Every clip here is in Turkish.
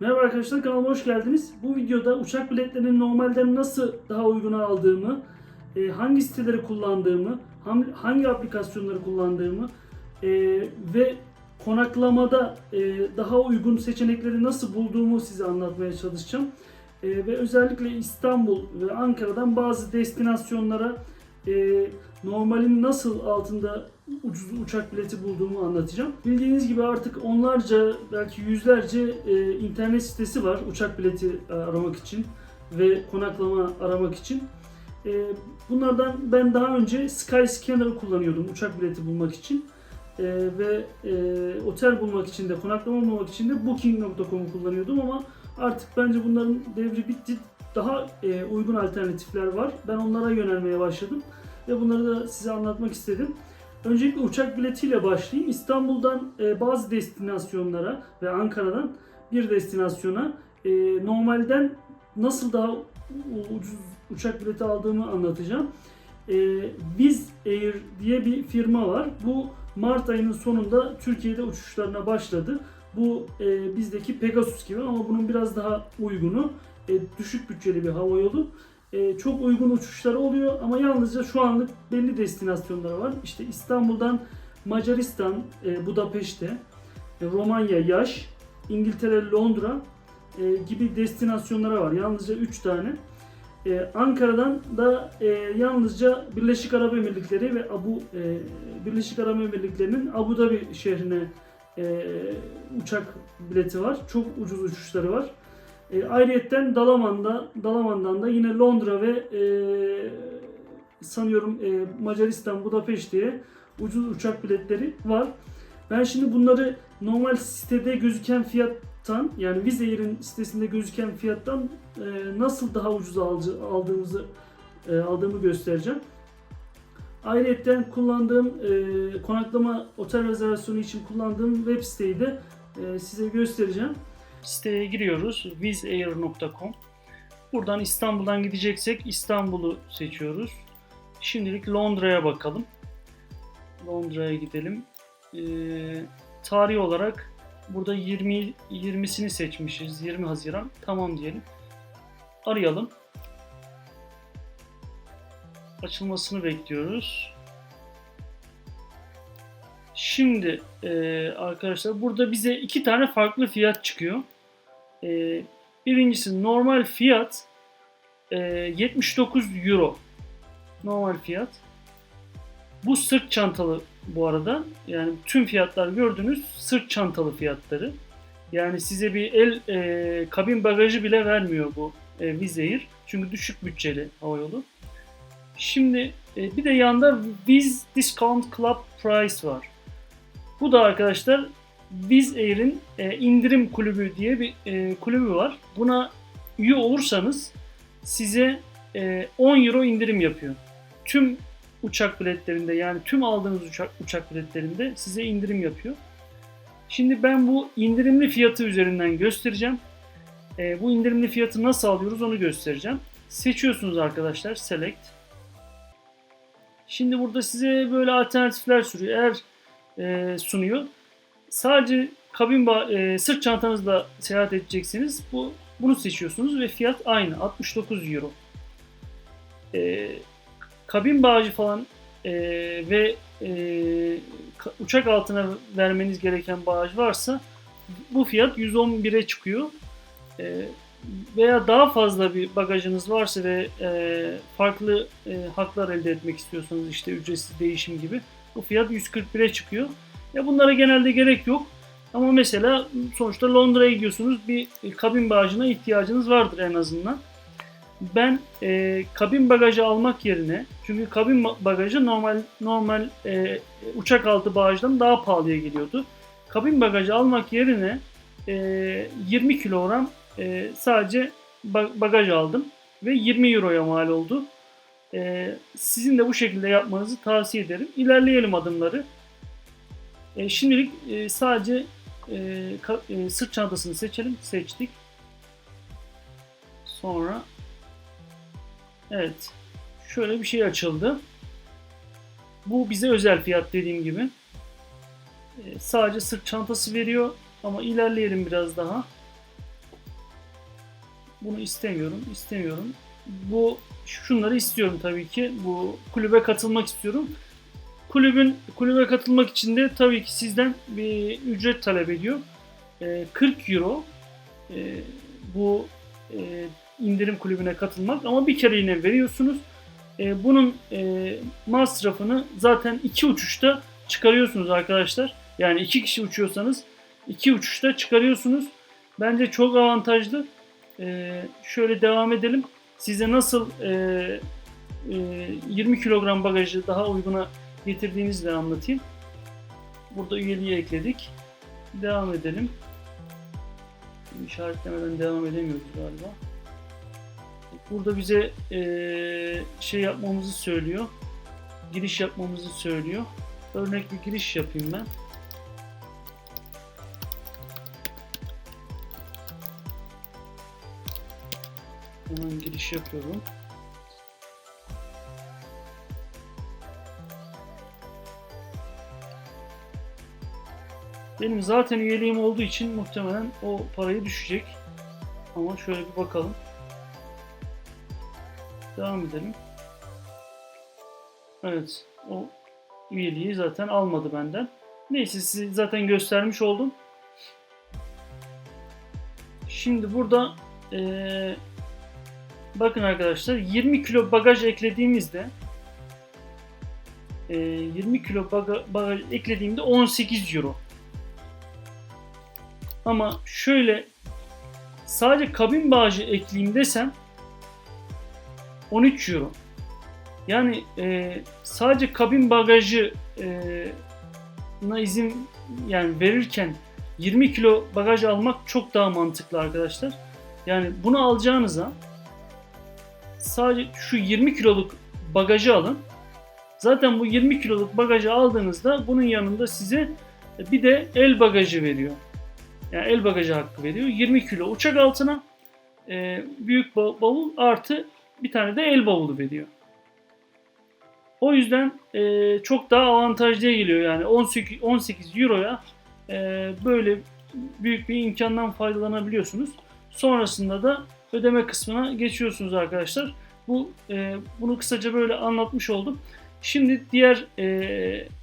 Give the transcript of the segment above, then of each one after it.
Merhaba arkadaşlar kanalıma hoş geldiniz. Bu videoda uçak biletlerinin normalden nasıl daha uyguna aldığımı, e, hangi siteleri kullandığımı, hangi aplikasyonları kullandığımı e, ve konaklamada e, daha uygun seçenekleri nasıl bulduğumu size anlatmaya çalışacağım. Ve özellikle İstanbul ve Ankara'dan bazı destinasyonlara normalin nasıl altında ucuz uçak bileti bulduğumu anlatacağım. Bildiğiniz gibi artık onlarca belki yüzlerce e, internet sitesi var uçak bileti e, aramak için ve konaklama aramak için. E, bunlardan ben daha önce Skyscanner'ı kullanıyordum uçak bileti bulmak için. E, ve e, otel bulmak için de konaklama bulmak için de Booking.com'u kullanıyordum ama artık bence bunların devri bitti. Daha e, uygun alternatifler var. Ben onlara yönelmeye başladım ve bunları da size anlatmak istedim. Öncelikle uçak biletiyle başlayayım. İstanbul'dan e, bazı destinasyonlara ve Ankara'dan bir destinasyona e, normalden nasıl daha ucuz uçak bileti aldığımı anlatacağım. E, Wizz Air diye bir firma var. Bu Mart ayının sonunda Türkiye'de uçuşlarına başladı. Bu e, bizdeki Pegasus gibi ama bunun biraz daha uygunu. E, düşük bütçeli bir hava yolu. E, çok uygun uçuşları oluyor ama yalnızca şu anlık belli destinasyonları var. İşte İstanbul'dan Macaristan, e, Budapeşte, e, Romanya, Yaş, İngiltere, Londra e, gibi destinasyonlara var. Yalnızca 3 tane. E, Ankara'dan da yalnızca Birleşik Arap Emirlikleri ve Abu Birleşik Arap Emirlikleri'nin Abu Dhabi şehrine uçak bileti var. Çok ucuz uçuşları var. E, ayrıyetten Dalaman'da, Dalaman'dan da yine Londra ve e, sanıyorum e, Macaristan, Budapeşte'ye ucuz uçak biletleri var. Ben şimdi bunları normal sitede gözüken fiyattan yani Wizz Air'in sitesinde gözüken fiyattan e, nasıl daha ucuz alıcı, aldığımızı e, aldığımı göstereceğim. Ayrıca kullandığım e, konaklama otel rezervasyonu için kullandığım web siteyi de e, size göstereceğim. Siteye giriyoruz. wizzair.com Buradan İstanbul'dan gideceksek İstanbul'u seçiyoruz. Şimdilik Londra'ya bakalım. Londra'ya gidelim. Ee, tarih olarak burada 20 20'sini seçmişiz. 20 Haziran. Tamam diyelim. Arayalım. Açılmasını bekliyoruz. Şimdi e, arkadaşlar burada bize iki tane farklı fiyat çıkıyor. E, birincisi normal fiyat e, 79 euro. Normal fiyat. Bu sırt çantalı bu arada. Yani tüm fiyatlar gördüğünüz sırt çantalı fiyatları. Yani size bir el e, kabin bagajı bile vermiyor bu e, Wizz Air. Çünkü düşük bütçeli havayolu. Şimdi e, bir de yanda Wizz Discount Club Price var. Bu da arkadaşlar Wizz Air'in e, indirim kulübü diye bir e, kulübü var. Buna üye olursanız size e, 10 euro indirim yapıyor. Tüm uçak biletlerinde yani tüm aldığınız uçak, uçak biletlerinde size indirim yapıyor. Şimdi ben bu indirimli fiyatı üzerinden göstereceğim. E, bu indirimli fiyatı nasıl alıyoruz onu göstereceğim. Seçiyorsunuz arkadaşlar Select. Şimdi burada size böyle alternatifler sürüyor. Eğer e, sunuyor. Sadece kabin e, sırt çantanızla seyahat edeceksiniz. Bu bunu seçiyorsunuz ve fiyat aynı 69 euro. E, kabin bağcı falan e, ve e, uçak altına vermeniz gereken bağış varsa bu fiyat 111'e çıkıyor. E, veya daha fazla bir bagajınız varsa ve e, farklı e, haklar elde etmek istiyorsanız işte ücretsiz değişim gibi bu fiyat 141'e çıkıyor. Ya bunlara genelde gerek yok. Ama mesela sonuçta Londra'ya gidiyorsunuz bir kabin bagajına ihtiyacınız vardır en azından. Ben e, kabin bagajı almak yerine çünkü kabin ba- bagajı normal normal e, uçak altı bagajdan daha pahalıya geliyordu. Kabin bagajı almak yerine e, 20 kilogram e, sadece ba- bagaj aldım ve 20 euroya mal oldu. E, sizin de bu şekilde yapmanızı tavsiye ederim. İlerleyelim adımları. E, şimdilik e, sadece e, ka- e, sırt çantasını seçelim. Seçtik. Sonra evet şöyle bir şey açıldı. Bu bize özel fiyat dediğim gibi. E, sadece sırt çantası veriyor ama ilerleyelim biraz daha. bunu istemiyorum, istemiyorum. Bu şunları istiyorum tabii ki. Bu kulübe katılmak istiyorum. Kulübün kulübe katılmak için de tabii ki sizden bir ücret talep ediyor. Ee, 40 euro e, bu e, indirim kulübüne katılmak ama bir kere yine veriyorsunuz. E, bunun e, masrafını zaten iki uçuşta çıkarıyorsunuz arkadaşlar. Yani iki kişi uçuyorsanız iki uçuşta çıkarıyorsunuz. Bence çok avantajlı. E, şöyle devam edelim. Size nasıl e, e, 20 kilogram bagajı daha uyguna getirdiğinizi de anlatayım. Burada üyeliği ekledik. Devam edelim. İşaretlemeden devam edemiyoruz galiba. Burada bize eee, şey yapmamızı söylüyor. Giriş yapmamızı söylüyor. Örnek bir giriş yapayım ben. Hemen giriş yapıyorum. Benim zaten üyeliğim olduğu için muhtemelen o parayı düşecek. Ama şöyle bir bakalım. Devam edelim. Evet. O üyeliği zaten almadı benden. Neyse size zaten göstermiş oldum. Şimdi burada eee, bakın arkadaşlar 20 kilo bagaj eklediğimizde eee, 20 kilo baga- bagaj eklediğimde 18 euro. Ama şöyle sadece kabin bagajı ekleyeyim desem 13 euro. Yani e, sadece kabin bagajı e, na izin yani verirken 20 kilo bagaj almak çok daha mantıklı arkadaşlar. Yani bunu alacağınıza sadece şu 20 kiloluk bagajı alın. Zaten bu 20 kiloluk bagajı aldığınızda bunun yanında size bir de el bagajı veriyor. Yani el bagajı hakkı veriyor. 20 kilo uçak altına e, büyük ba- bavul artı bir tane de el bavulu veriyor. O yüzden e, çok daha avantajlıya geliyor yani 18, 18 euroya e, böyle büyük bir imkandan faydalanabiliyorsunuz. Sonrasında da ödeme kısmına geçiyorsunuz arkadaşlar. Bu e, bunu kısaca böyle anlatmış oldum. Şimdi diğer e,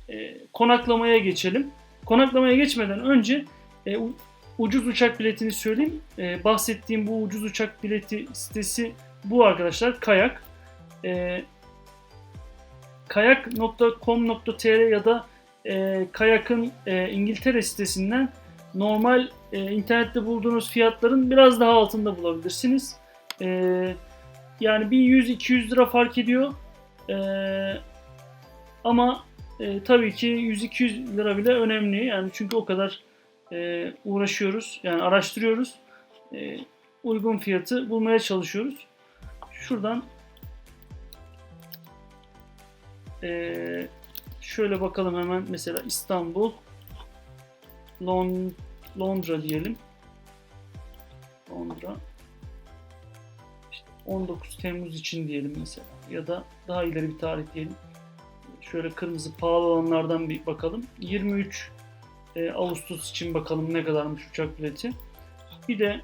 e, konaklamaya geçelim. Konaklamaya geçmeden önce e, ucuz uçak biletini söyleyeyim. E, bahsettiğim bu ucuz uçak bileti sitesi bu arkadaşlar Kayak. E, kayak.com.tr ya da e, Kayak'ın e, İngiltere sitesinden normal e, internette bulduğunuz fiyatların biraz daha altında bulabilirsiniz. E, yani bir 100-200 lira fark ediyor. E, ama e, tabii ki 100-200 lira bile önemli. Yani çünkü o kadar e, uğraşıyoruz. Yani araştırıyoruz. E, uygun fiyatı bulmaya çalışıyoruz. Şuradan e, şöyle bakalım hemen mesela İstanbul Lon Londra diyelim. Londra İşte 19 Temmuz için diyelim mesela ya da daha ileri bir tarih diyelim. Şöyle kırmızı pahalı olanlardan bir bakalım. 23 e, Ağustos için bakalım ne kadarmış uçak bileti. Bir de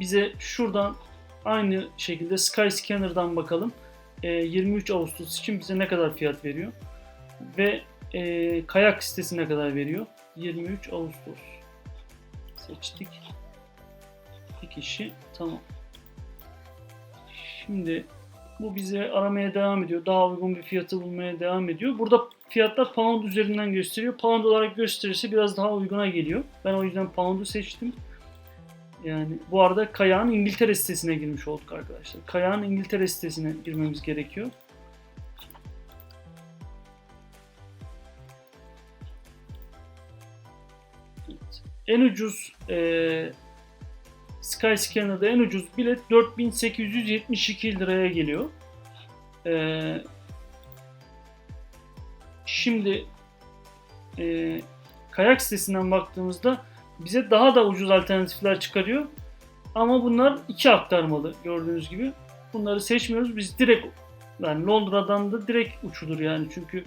bize şuradan aynı şekilde Skyscanner'dan bakalım. E, 23 Ağustos için bize ne kadar fiyat veriyor? Ve e, kayak sitesi ne kadar veriyor? 23 Ağustos. Seçtik. Bir kişi. Tamam. Şimdi bu bize aramaya devam ediyor. Daha uygun bir fiyatı bulmaya devam ediyor. Burada fiyatlar pound üzerinden gösteriyor. Pound olarak gösterirse biraz daha uyguna geliyor. Ben o yüzden pound'u seçtim. Yani bu arada Kayağın İngiltere sitesine girmiş olduk arkadaşlar. Kayağın İngiltere sitesine girmemiz gerekiyor. En ucuz e, Skyscanner'da en ucuz bilet 4872 liraya geliyor. E, şimdi e, kayak sitesinden baktığımızda bize daha da ucuz alternatifler çıkarıyor. Ama bunlar iki aktarmalı gördüğünüz gibi. Bunları seçmiyoruz. Biz direkt yani Londra'dan da direkt uçulur yani. Çünkü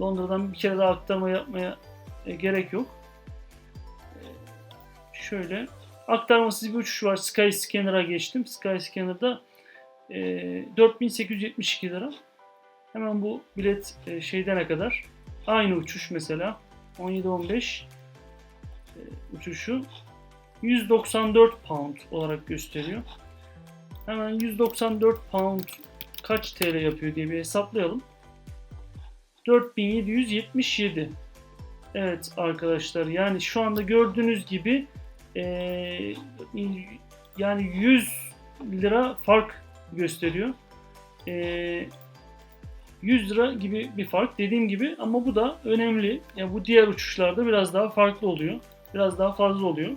Londra'dan bir kere daha aktarma yapmaya e, gerek yok. Şöyle aktarmasız bir uçuş var. Skyscanner'a geçtim. Skyscanner'da e, 4872 lira. Hemen bu bilet e, şeydene kadar aynı uçuş mesela 17-15 e, uçuşu 194 pound olarak gösteriyor. Hemen 194 pound kaç TL yapıyor diye bir hesaplayalım. 4777. Evet arkadaşlar yani şu anda gördüğünüz gibi eee, yani 100 lira fark gösteriyor. Eee 100 lira gibi bir fark dediğim gibi ama bu da önemli. Yani bu diğer uçuşlarda biraz daha farklı oluyor. Biraz daha fazla oluyor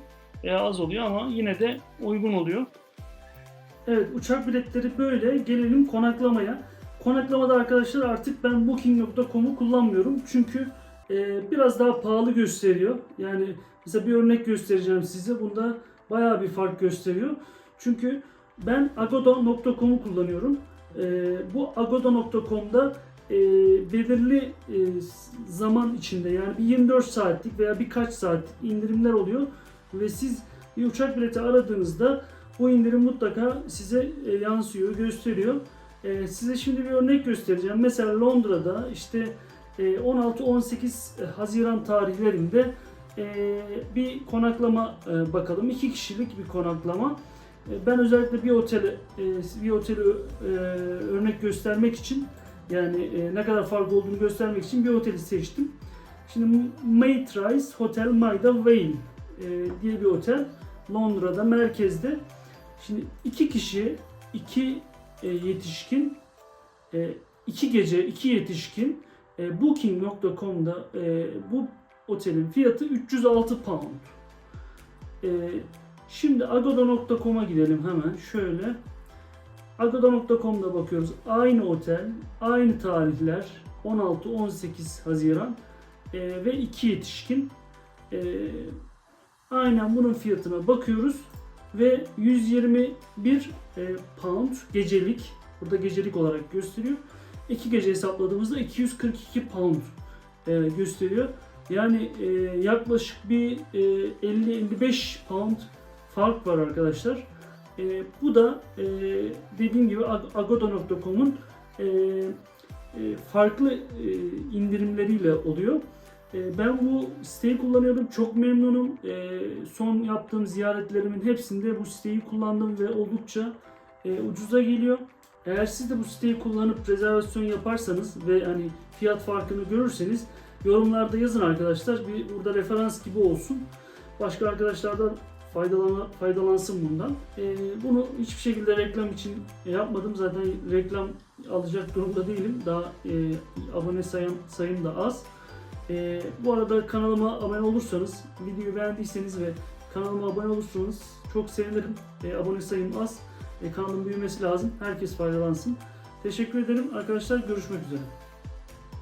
veya az oluyor ama yine de uygun oluyor. Evet uçak biletleri böyle. Gelelim konaklamaya. Konaklamada arkadaşlar artık ben booking.com'u kullanmıyorum. Çünkü e, biraz daha pahalı gösteriyor. Yani mesela bir örnek göstereceğim size. Bunda bayağı bir fark gösteriyor. Çünkü ben agoda.com'u kullanıyorum. E, bu agoda.com'da e, belirli e, zaman içinde yani bir 24 saatlik veya birkaç saatlik indirimler oluyor ve siz bir uçak bileti aradığınızda bu indirim mutlaka size e, yansıyor, gösteriyor. E, size şimdi bir örnek göstereceğim. Mesela Londra'da işte 16-18 Haziran tarihlerinde e, bir konaklama e, bakalım. İki kişilik bir konaklama. E, Ben özellikle bir otele e, bir oteli e, örnek göstermek için yani e, ne kadar fark olduğunu göstermek için bir oteli seçtim. Şimdi Maytrice Hotel Maida Vale e, diye bir otel Londra'da merkezde. Şimdi iki kişi, iki e, yetişkin, e, iki gece, iki yetişkin e, Booking.com'da e, bu otelin fiyatı 306 pound. E, şimdi Agoda.com'a gidelim hemen şöyle. Agoda.com'da bakıyoruz. Aynı otel, aynı tarihler 16-18 Haziran e, ve iki yetişkin. E, aynen bunun fiyatına bakıyoruz ve 121 e, pound gecelik burada gecelik olarak gösteriyor. İki gece hesapladığımızda 242 pound e, gösteriyor. Yani e, yaklaşık bir e, 50-55 pound fark var arkadaşlar. E, bu da e, dediğim gibi Ag- agoda.com'un e, e, farklı e, indirimleriyle oluyor. E, ben bu siteyi kullanıyorum. Çok memnunum. E, son yaptığım ziyaretlerimin hepsinde bu siteyi kullandım ve oldukça e, ucuza geliyor. Eğer siz de bu siteyi kullanıp rezervasyon yaparsanız ve hani fiyat farkını görürseniz yorumlarda yazın arkadaşlar. Bir burada referans gibi olsun. Başka arkadaşlar da faydalan, faydalansın bundan. E, bunu hiçbir şekilde reklam için yapmadım. Zaten reklam alacak durumda değilim. Daha e, abone sayım, sayım da az. Ee, bu arada kanalıma abone olursanız, videoyu beğendiyseniz ve kanalıma abone olursanız çok sevinirim. Ee, abone sayım az. Kanalın büyümesi lazım. Herkes faydalansın. Teşekkür ederim arkadaşlar. Görüşmek üzere.